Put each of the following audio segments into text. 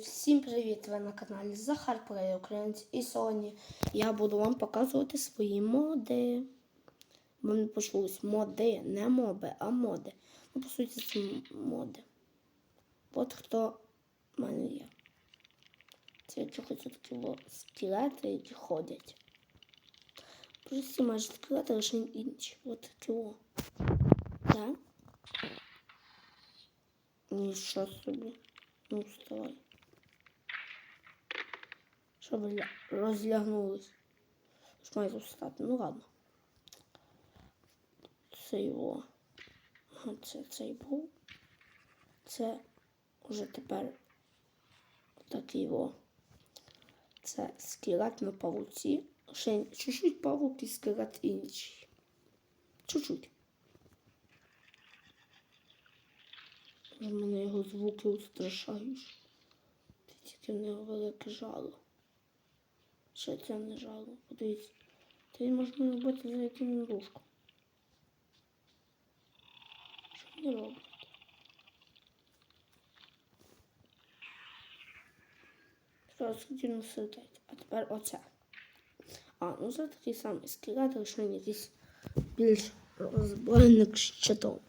Всім привіт! Ви на каналі Захар Плей Українець і сьогодні я буду вам показувати свої моди. Бо не почулось моди, не моби, а моди. Ну, по суті, це моди. От хто в мене є. Це чогось такі скелети, які ходять. Прості майже скелети, лише інші. От такі о. Так? Нічого собі. Ну, вставай. Щоб розлягнулись. Ж має тут. Ну ладно. Це його. Це цей був. Це вже тепер такий його. Це скелет на павуці. Ще чуть-чуть павук і скелет інший. Чуть-чуть. Вже мене його звуки устрашають. Ти тільки в нього велике жало. Ще це не жало. Подивіться. Може мене бути за яким рушком. Що мені робить? Зараз хотів насидити. А тепер оце. А, ну це такий самий скелет, лише він якийсь більш розбойник щитом.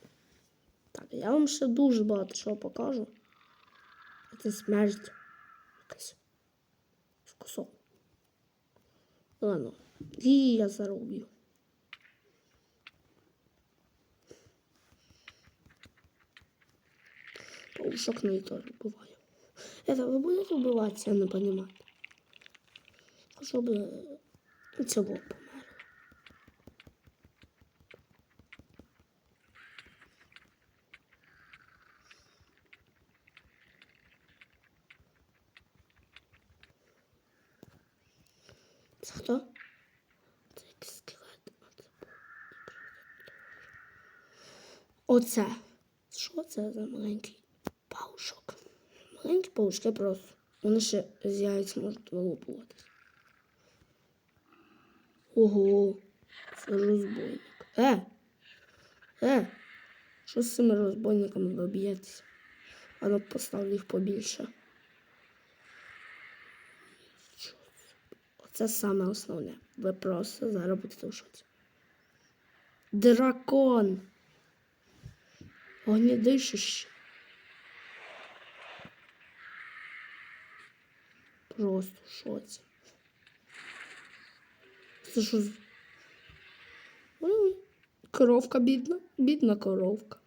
Так, я вам ще дуже багато чого покажу. Це смерть якась з кусок. Ладно, і я заробив. Паушок на тоже бывает. Это вы будете убивать, я не понимаю. Щоб цього помер. Хто? Оце. Що це за маленький паушок? Маленькі паушки просто. Вони ще з яєць можуть вилупуватися. Ого, це розбойник. Е! Е! Що з цими розбойниками ви? А ну поставлю їх побільше. Що це? Саме основне. Ви просто зараз будете в шоці. Дракон! Огнедишище. Просто в шоці. Це що? Коровка бідна, бідна коровка.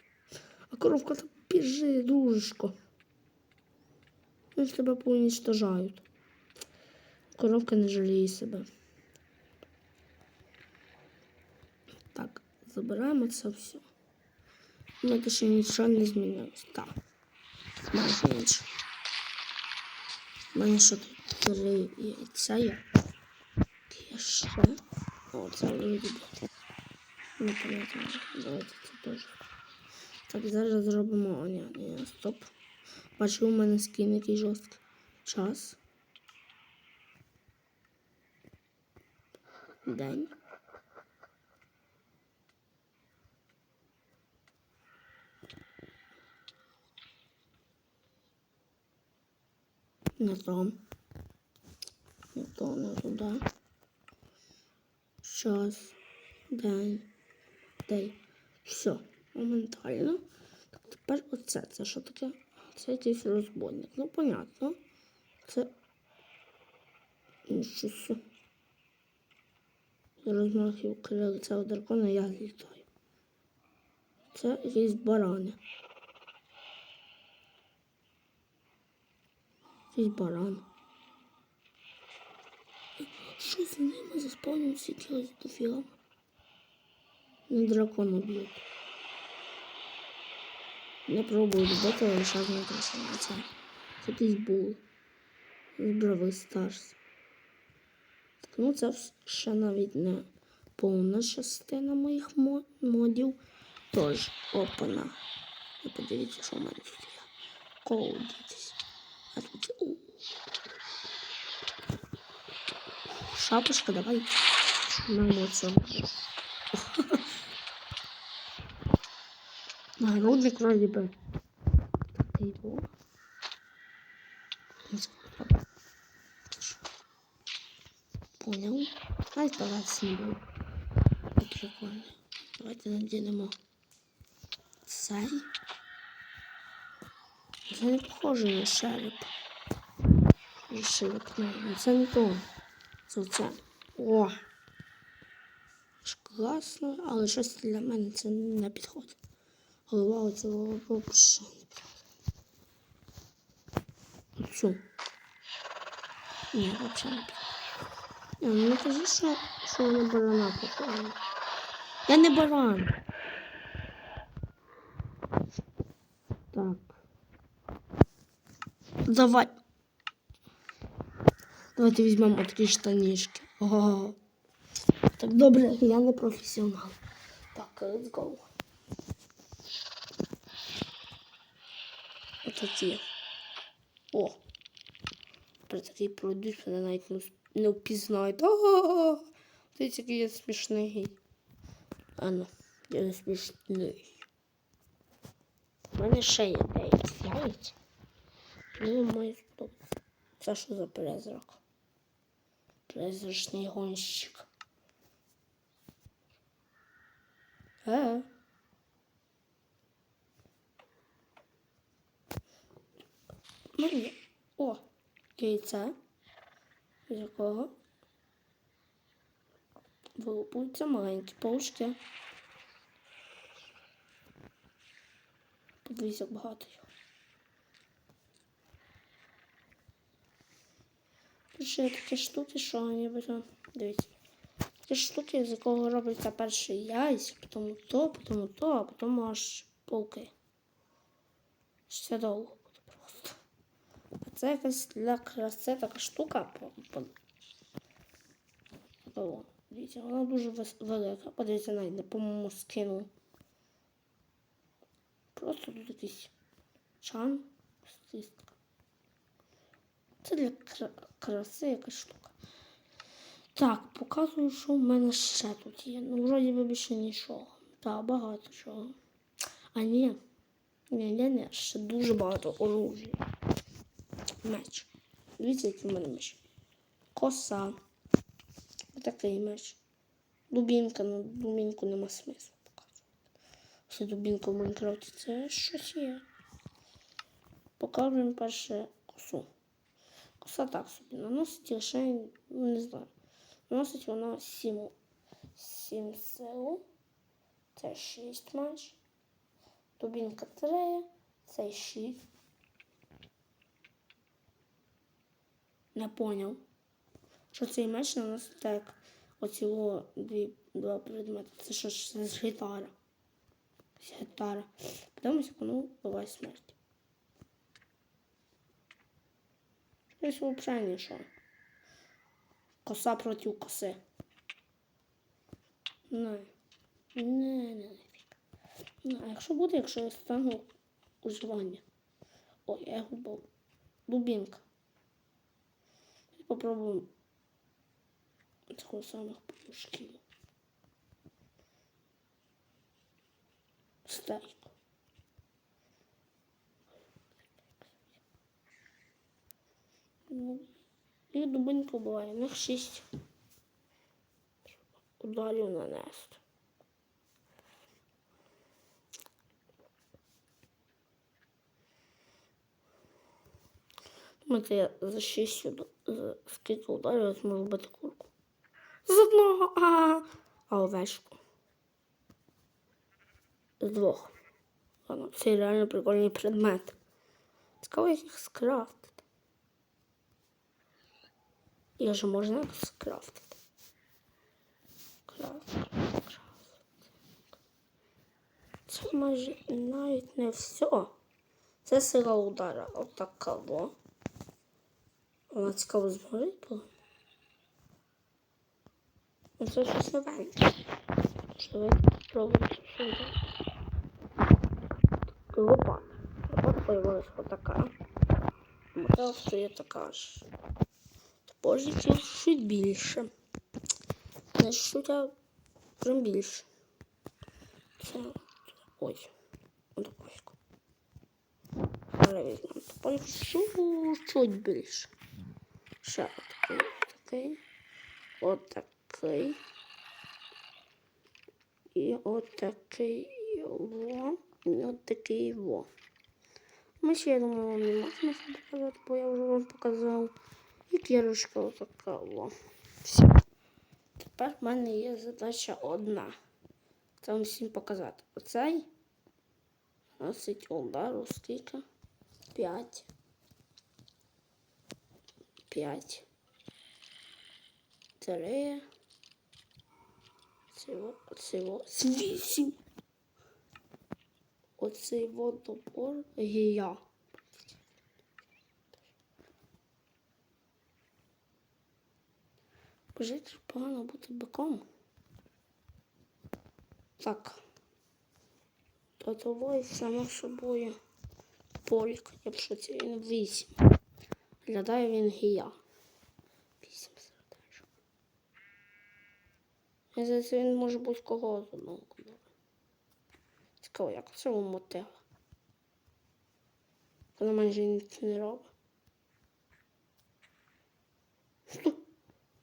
А коровка так біжи, дужечко. Вони ж тебе поунічтожають. Коровка не жаліє себе. Так, забираємо це все. Ну, ще нічого не змінилось. Так. Майже нічого. У мене ще тут три яйця є. Є ще. О, це вроді би. Не пам'ятаю. Давайте це теж. Так, зараз зробимо. О, ні, ні, стоп. Бачу, у мене скін який жорсткий. Час. День. Не то. Не то, не туди. Час. День. День. Все. Моментально. Так, тепер оце. Це що таке? Це якийсь розбойник. Ну, понятно. Це. Щось. Розмахів крил цього дракона я злітаю. Це якісь барани. Якийсь баран. Що з ними заспавнився якогось дофіга? Не дракона б'ють. Не пробую любити, але зараз не красиво. Це якийсь був. Збравий старс. Ну це ще навіть не повна частина моїх модів. Тож, опана. Ви подивіться, що в мене тут є. Кого дітись. А тут. Шапочка, давай. Маємо цього. Нагрудник вроді би. Такий був. Понял. Ай, стараться не буду. Так прикольно. Давайте надінемо цей. Це не похоже на шереп. І шереп, ну, це не то. Це. О! Класно, але щось для мене це не підходить. Голова оцього взагалі не підходить. Ні, взагалі не підходить. Ні, ну кажи, що, що я на барана похожа. Я не баран. Так. Давай. Давайте візьмемо такі штанішки. Ого. Так, добре, я не професіонал. Так, let's go. Ці. О. При такий пройдуть, навіть не, не впізнають. Ого! Дивіться, який я смішний. А ну, я не смішний. У мене ще є деякі яйця. Думаю, що це що за призрак? Призрачний гонщик. Е. Мені. О, яйце. З якого вилупуються маленькі паучки. Подивіться, як багато їх. Тут ще такі штуки, що нібито. Дивіться. Такі штуки, з якого робиться перший яйць, потім то, потім то, а потім аж полки. Ще довго це якась для краси така штука. О, дивіться, вона дуже велика. Подивіться, навіть по-моєму скину. Просто тут якийсь чан, стистка. Це для кра- краси якась штука. Так, показую, що в мене ще тут є. Ну, вроді би більше нічого. Так, багато чого. А ні. Ні, ні, ні, ще дуже багато оружия. Меч. Дивіться, який в мене меч. Коса. Такий меч. Дубінка, ну дубінку нема смислу показувати. Ще дубінка в Майнкрафті це щось є. Покажемо перше косу. Коса так собі. Наносить лише, ну не знаю. Наносить вона 7, 7 сил. Це 6 матч. Дубінка 3, це 6. Не поняв. Що цей меч наносить так оцього дві, два предмети. Це що ж це з гітара. З гітара. Як воно буває смерть. Щось взагалі нічого. Коса проти коси. Не. Не, не, не. Ну, а якщо буде, якщо я стану уживання. Ой, я губав. Дубінка. Попробуємо такого самих пушків. Стайку. Ну, і дубинка буває. Них шість ударів нанести. Думаєте, я за 6 уд- за скільки ударів я зможу бити курку? З одного, а, а овечку. З двох. Ладно, це реально прикольний предмет. Цікаво, як їх скрафтити. Я же можна їх скрафтити. Крафт, крафт. Це майже навіть не все. Це сила удара. Отака во. Вона цікаво згорить була. Ну, Це щось новеньке. Давайте спробуємо це все зробити. Лопата. Лопата появилась отака. Модель є така ж. Топориків чуть більше. Не чуть, а прям більше. Це ой. Отаку. Зараз візьмемо таку. Спальник чуть більше. Ще отакий, отакий. І отакий во. І отакий во. Ми ще, я думаю, вам не можна це показати, бо я вже вам показав. І кірочка отака во. Все. Тепер в мене є задача одна. Це вам всім показати. Оцей носить удару скільки? П'ять. П'ять. Три. Цього, цього. Вісім. Оцей водопор гія. Боже, як же погано бути биком. Так. То того само собою полік, якщо це він вісім. Глядає він гія. Вісім сердечок. Я здається, він може бути кого з одного кольору. Цікаво, як це у мотива. Вона майже ніч не робить.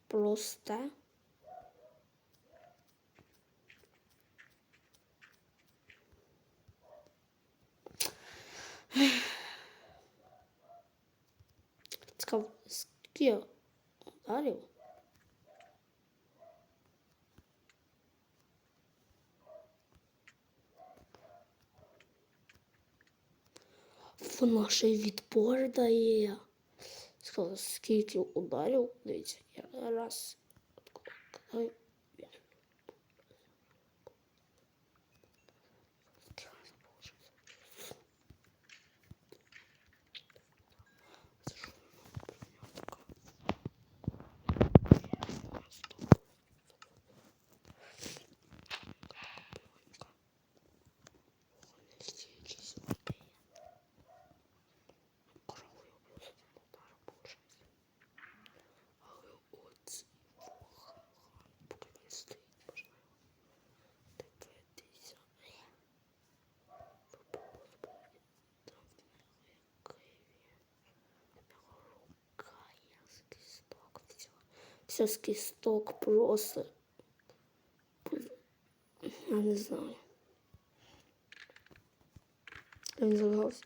Просте. Цікаво, скільки я ударив? Вона ще й відпор дає. Сказала, скільки ударів. Дивіться, я раз. кидаю. Все з кісток просто. Я не знаю. Він загався.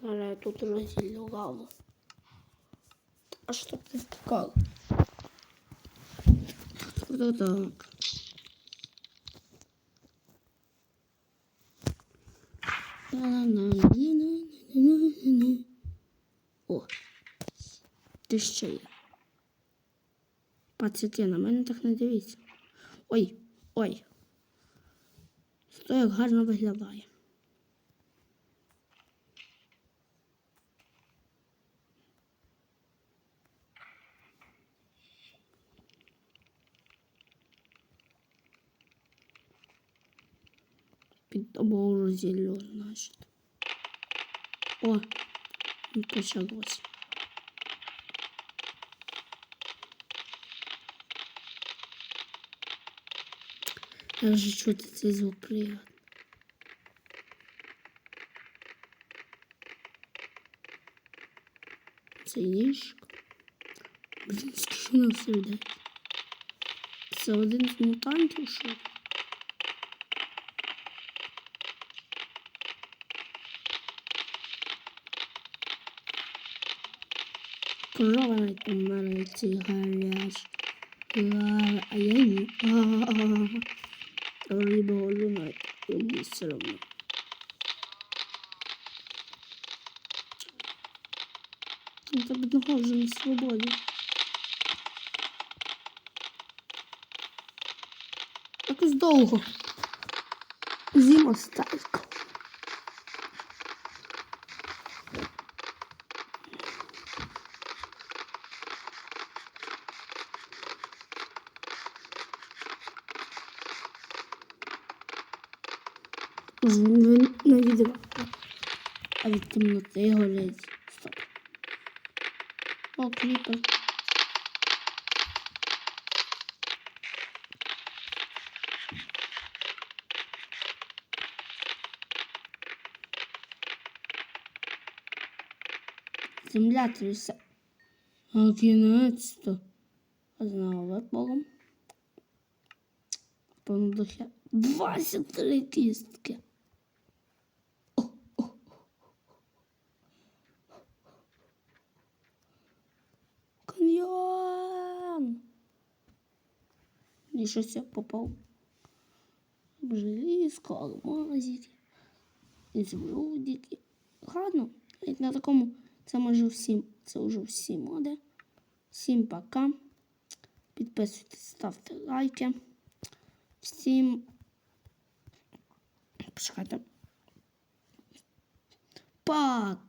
Зараз я тут розділю лаву. А що ти втікав? Так. О, ти ще є. Пацики, на мене так не дивіться. Ой, ой. Сто як гарно виглядає. Під тобою розділю, значить. О, ну, почалось. Як же чути цей звук приємно. Це ніжка. Блін, скільки нам все йде. Це один з мутантів? Навіть помирає ці гарячі. А я ні. Голю навіть мені все одно. Ну, Та бідного на свободі. Якось довго. Зима сталька. They always stop. Oh, creeper. Земля трясет. Одиннадцать. Знал, вот богом. Понадохля. Двадцать три тистки. І щось попав. Желізко, алмазики, ізумрудики. Гарно. Навіть на такому це може всім. Це вже всі моди. Всім пока. Підписуйтесь, ставте лайки. Всім. Почекайте. Пока.